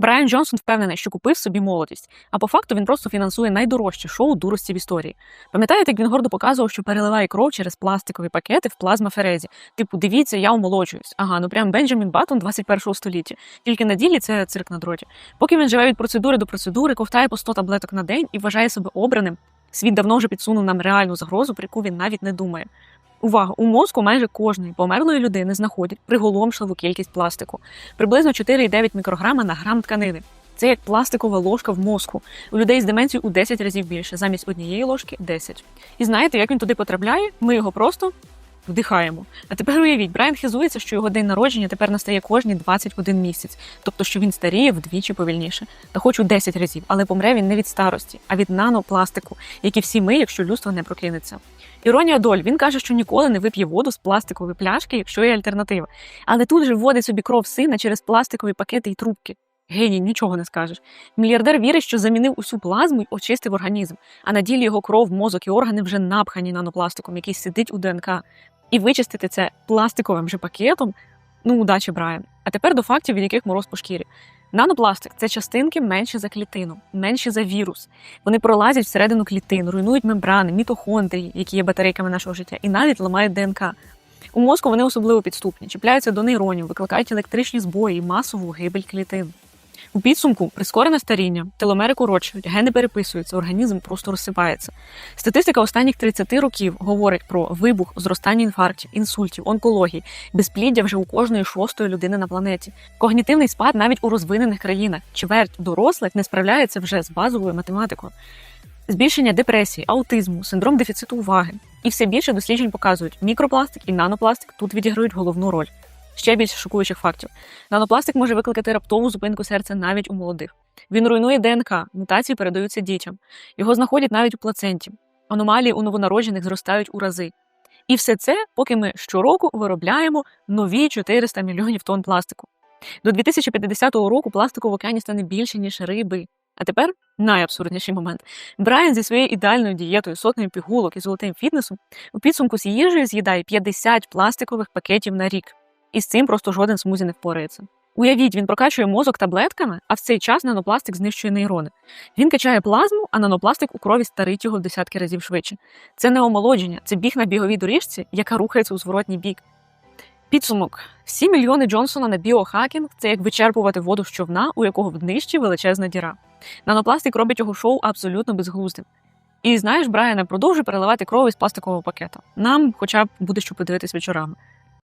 Брайан Джонсон впевнений, що купив собі молодість, а по факту він просто фінансує найдорожче шоу дурості в історії. Пам'ятаєте, як він гордо показував, що переливає кров через пластикові пакети в плазмаферезі? Типу, дивіться, я омолоджуюсь. Ага, ну прям Бенджамін Баттон 21 століття. Тільки на ділі це цирк на дроті. Поки він живе від процедури до процедури, ковтає по 100 таблеток на день і вважає себе обраним. Світ давно вже підсунув нам реальну загрозу, про яку він навіть не думає. Увага! У мозку майже кожної померлої людини знаходять приголомшливу кількість пластику, приблизно 4,9 мікрограма на грам тканини. Це як пластикова ложка в мозку. У людей з деменцією у 10 разів більше, замість однієї ложки 10. І знаєте, як він туди потрапляє? Ми його просто вдихаємо. А тепер уявіть, Брайан хизується, що його день народження тепер настає кожні 21 місяць, тобто що він старіє вдвічі повільніше. Та хоч у 10 разів, але помре він не від старості, а від нанопластику, як і всі ми, якщо людство не прокинеться. Іронія доль, він каже, що ніколи не вип'є воду з пластикової пляшки, якщо є альтернатива. Але тут же вводить собі кров сина через пластикові пакети і трубки. Геній, нічого не скажеш. Мільярдер вірить, що замінив усю плазму й очистив організм, а на ділі його кров, мозок і органи вже напхані нанопластиком, який сидить у ДНК. І вичистити це пластиковим же пакетом. Ну, удачі, Брайан. А тепер до фактів, від яких мороз по шкірі. Нанопластик це частинки менші за клітину, менші за вірус. Вони пролазять всередину клітин, руйнують мембрани, мітохондрії, які є батарейками нашого життя, і навіть ламають ДНК. У мозку вони особливо підступні, чіпляються до нейронів, викликають електричні збої і масову гибель клітин. У підсумку прискорене старіння, теломери коротшують, гени переписуються, організм просто розсипається. Статистика останніх 30 років говорить про вибух, зростання інфарктів, інсультів, онкології, безпліддя вже у кожної шостої людини на планеті. Когнітивний спад навіть у розвинених країнах. Чверть дорослих не справляється вже з базовою математикою. Збільшення депресії, аутизму, синдром дефіциту уваги. І все більше досліджень показують, мікропластик і нанопластик тут відіграють головну роль. Ще більше шокуючих фактів. Нанопластик може викликати раптову зупинку серця навіть у молодих. Він руйнує ДНК, мутації передаються дітям. Його знаходять навіть у плаценті. Аномалії у новонароджених зростають у рази. І все це, поки ми щороку виробляємо нові 400 мільйонів тонн пластику. До 2050 року пластику в океані стане більше, ніж риби. А тепер найабсурдніший момент. Брайан зі своєю ідеальною дієтою, сотнею пігулок і золотим фітнесом у підсумку з їжею з'їдає 50 пластикових пакетів на рік. І з цим просто жоден смузі не впорається. Уявіть, він прокачує мозок таблетками, а в цей час нанопластик знищує нейрони. Він качає плазму, а нанопластик у крові старить його в десятки разів швидше. Це не омолодження, це біг на біговій доріжці, яка рухається у зворотній бік. Підсумок: всі мільйони Джонсона на біохакінг це як вичерпувати воду з човна, у якого в днищі величезна діра. Нанопластик робить його шоу абсолютно безглуздим. І знаєш, Брайане продовжує переливати кров із пластикового пакета. Нам, хоча б буде що подивитись вечорами.